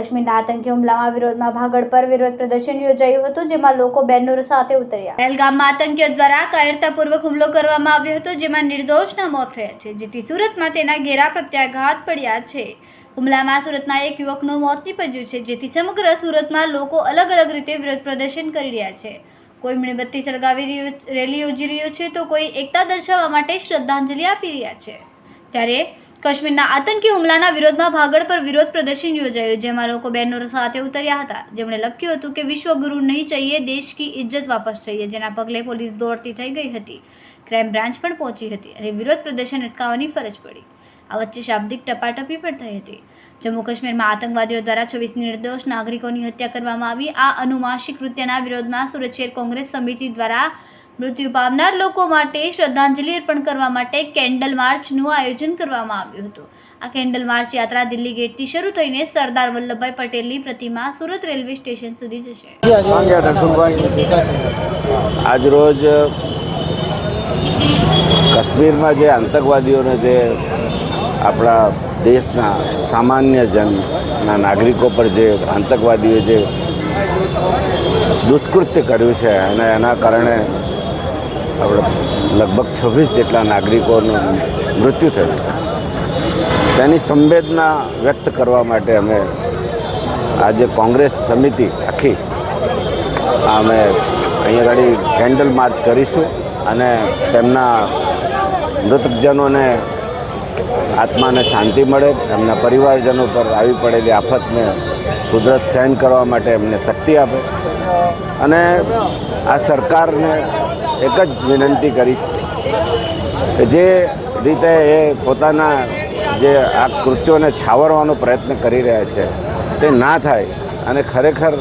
કાશ્મીરના આતંકી હુમલામાં વિરોધમાં ભાગળ પર વિરોધ પ્રદર્શન યોજાયું હતું, જેમાં લોકો બેનરો સાથે ઉતર્યા. પહેલગામમાં આતંકીઓ દ્વારા કાયરતાપૂર્વક હુમલો કરવામાં આવ્યો હતો, જેમાં નિર્દોષના મોત થયા છે. જેથી સુરતમાં તેના ઘેરા પ્રત્યાઘાત પડ્યા છે. હુમલામાં સુરતના એક યુવકનું મોત નીપજ્યું છે, જેથી સમગ્ર સુરતમાં લોકો અલગ અલગ રીતે વિરોધ પ્રદર્શન કરી રહ્યા છે. કોઈ મીણબત્તી સળગાવી રહ્યું, રેલી યોજી રહ્યો છે, તો કોઈ એકતા દર્શાવવા માટે શ્રદ્ધાંજલિ આપી રહ્યા છે. ત્યારે કાશ્મીરના આતંકી હુમલાના વિરોધમાં ભાગળ પર વિરોધ પ્રદર્શન યોજાયું, જેમાં લોકો બેનરો સાથે ઉતર્યા હતા. જેમણે લખ્યું હતું કે, વિશ્વગુરુ નહીં ચાહીએ દેશ કી ઇજ્જત વાપસ ચાહીએ. જેના પગલે પોલીસ દોડતી થઈ ગઈ હતી. ક્રાઇમ બ્રાન્ચ પણ પહોંચી હતી અને વિરોધ પ્રદર્શન અટકાવવાની ફરજ પડી. આ વચ્ચે શાબ્દિક ટપાટપી પણ થઈ હતી. જમ્મુ કાશ્મીરમાં આતંકવાદીઓ દ્વારા છવ્વીસ નિર્દોષ નાગરિકોની હત્યા કરવામાં આવી. આ અનુમાસિક કૃત્યના વિરોધમાં સુરત શહેર કોંગ્રેસ સમિતિ દ્વારા મૃત્યુ પામનાર લોકો માટે શ્રદ્ધાંજલિ અર્પણ કરવા માટે કેન્ડલ માર્ચનું આયોજન કરવામાં આવ્યું હતું. આ કેન્ડલ માર્ચ યાત્રા દિલ્હી ગેટથી શરૂ થઈને સરદાર વલ્લભભાઈ પટેલની પ્રતિમા સુરત રેલવે સ્ટેશન સુધી જશે. આજરોજ કાશ્મીરમાં જે આતંકવાદીઓને જે આપણા દેશના સામાન્ય જનના નાગરિકો પર જે આતંકવાદીઓ જે દુષ્કૃત્ય કર્યું છે અને એના કારણે લગભગ છવ્વીસ જેટલા નાગરિકોનું મૃત્યુ થયું છે. તેની સંવેદના વ્યક્ત કરવા માટે અમે આજે કોંગ્રેસ સમિતિ આખી અમે અહીંયા આગળ કેન્ડલ માર્ચ કરીશું અને તેમના મૃતકજનોને આત્માને શાંતિ મળે, એમના પરિવારજનો પર આવી પડેલી આફતને કુદરત સહન કરવા માટે એમને શક્તિ આપે. અને આ સરકારને એક જ વિનંતી કરીશ જે રીતે એ પોતાના જે આ કૃત્યોને છાવરવાનો પ્રયત્ન કરી રહ્યા છે, તે ના થાય અને ખરેખર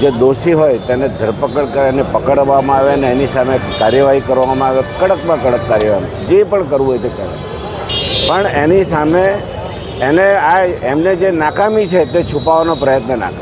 જે દોષી હોય તેને ધરપકડ કરે એને પકડવામાં આવે અને એની સામે કાર્યવાહી કરવામાં આવે, કડકમાં કડક કાર્યવાહી, જે પણ કરવું હોય તે કરે. પણ એની સામે એને આ એમને જે નાકામી છે તે છુપાવવાનો પ્રયત્ન ના કરે.